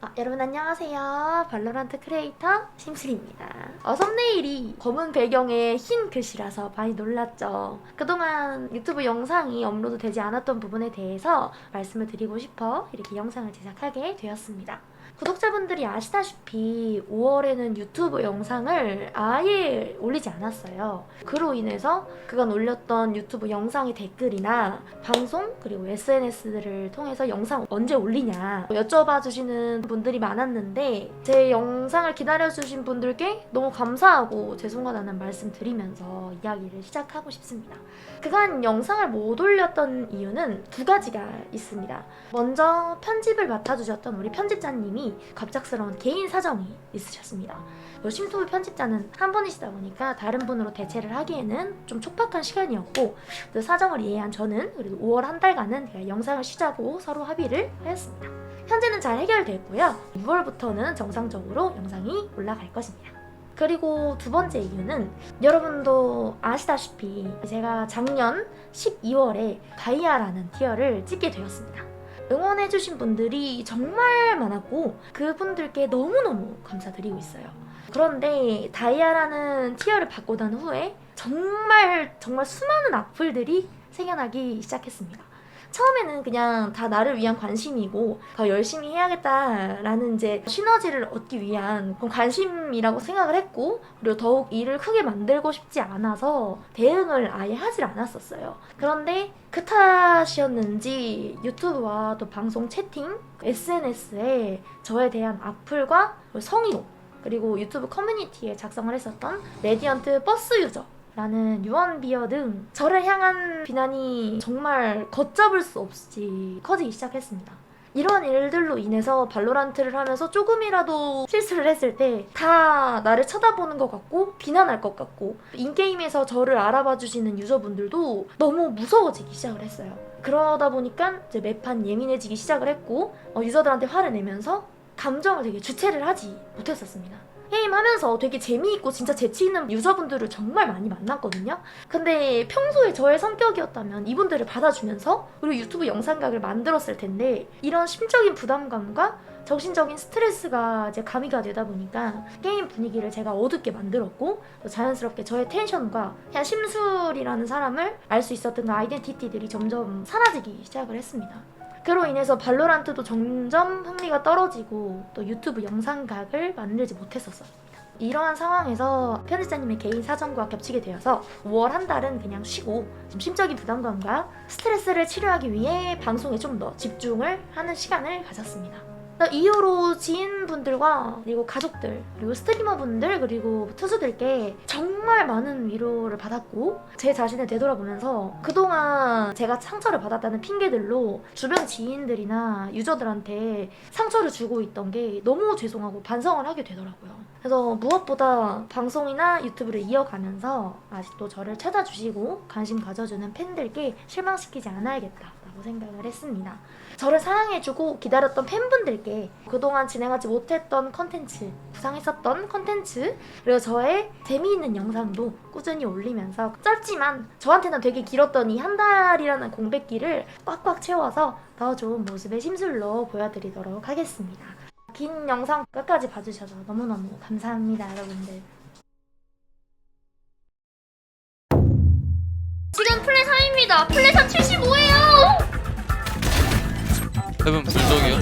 아, 여러분 안녕하세요. 발로란트 크리에이터 심슬입니다. 어, 썸네일이 검은 배경에 흰 글씨라서 많이 놀랐죠. 그동안 유튜브 영상이 업로드 되지 않았던 부분에 대해서 말씀을 드리고 싶어 이렇게 영상을 제작하게 되었습니다. 구독자분들이 아시다시피 5월에는 유튜브 영상을 아예 올리지 않았어요. 그로 인해서 그간 올렸던 유튜브 영상의 댓글이나 방송 그리고 SNS들을 통해서 영상 언제 올리냐 여쭤봐 주시는 분들이 많았는데 제 영상을 기다려 주신 분들께 너무 감사하고 죄송하다는 말씀 드리면서 이야기를 시작하고 싶습니다. 그간 영상을 못 올렸던 이유는 두 가지가 있습니다. 먼저 편집을 맡아주셨던 우리 편집자님이 갑작스러운 개인 사정이 있으셨습니다. 요 심투브 편집자는 한 분이시다 보니까 다른 분으로 대체를 하기에는 좀 촉박한 시간이었고 그 사정을 이해한 저는 그래도 5월 한 달간은 영상을 쉬자고 서로 합의를 하였습니다. 현재는 잘 해결됐고요. 6월부터는 정상적으로 영상이 올라갈 것입니다. 그리고 두 번째 이유는 여러분도 아시다시피 제가 작년 12월에 다이아라는 티어를 찍게 되었습니다. 응원해주신 분들이 정말 많았고 그분들께 너무너무 감사드리고 있어요. 그런데 다이아라는 티어를 받고 난 후에 정말 정말 수많은 악플들이 생겨나기 시작했습니다. 처음에는 그냥 다 나를 위한 관심이고 더 열심히 해야겠다라는 이제 시너지를 얻기 위한 관심이라고 생각을 했고 그리고 더욱 일을 크게 만들고 싶지 않아서 대응을 아예 하질 않았었어요. 그런데 그 탓이었는지 유튜브와 또 방송 채팅, SNS에 저에 대한 악플과 성희롱 그리고 유튜브 커뮤니티에 작성을 했었던 레디언트 버스 유저 라는 유언비어 등 저를 향한 비난이 정말 걷잡을 수 없이 커지기 시작했습니다. 이런 일들로 인해서 발로란트를 하면서 조금이라도 실수를 했을 때 다 나를 쳐다보는 것 같고 비난할 것 같고 인게임에서 저를 알아봐 주시는 유저분들도 너무 무서워지기 시작을 했어요. 그러다 보니까 이제 매판 예민해지기 시작을 했고 어, 유저들한테 화를 내면서 감정을 되게 주체를 하지 못했었습니다. 게임 하면서 되게 재미있고 진짜 재치 있는 유저분들을 정말 많이 만났거든요. 근데 평소에 저의 성격이었다면 이분들을 받아주면서 그리고 유튜브 영상각을 만들었을 텐데 이런 심적인 부담감과 정신적인 스트레스가 이제 가미가 되다 보니까 게임 분위기를 제가 어둡게 만들었고 또 자연스럽게 저의 텐션과 그냥 심술이라는 사람을 알 수 있었던 그 아이덴티티들이 점점 사라지기 시작을 했습니다. 그로 인해서 발로란트도 점점 흥미가 떨어지고 또 유튜브 영상각을 만들지 못했었어요. 이러한 상황에서 편집자님의 개인 사정과 겹치게 되어서 5월 한 달은 그냥 쉬고 좀 심적인 부담감과 스트레스를 치료하기 위해 방송에 좀 더 집중을 하는 시간을 가졌습니다. 이후로 지인분들과 그리고 가족들 그리고 스트리머분들 그리고 투수들께 정말 많은 위로를 받았고 제 자신을 되돌아보면서 그동안 제가 상처를 받았다는 핑계들로 주변 지인들이나 유저들한테 상처를 주고 있던 게 너무 죄송하고 반성을 하게 되더라고요. 그래서 무엇보다 방송이나 유튜브를 이어가면서 아직도 저를 찾아주시고 관심 가져주는 팬들께 실망시키지 않아야겠다 라고 생각을 했습니다. 저를 사랑해주고 기다렸던 팬분들께 그동안 진행하지 못했던 컨텐츠, 구상했었던 컨텐츠, 그리고 저의 재미있는 영상도 꾸준히 올리면서 짧지만 저한테는 되게 길었던 이 한 달이라는 공백기를 꽉꽉 채워서 더 좋은 모습의 심술로 보여드리도록 하겠습니다. 긴 영상 끝까지 봐주셔서 너무너무 감사합니다, 여러분들. 지금 플레이 3입니다. 플레이 3 75예요! 세븐 불독이요.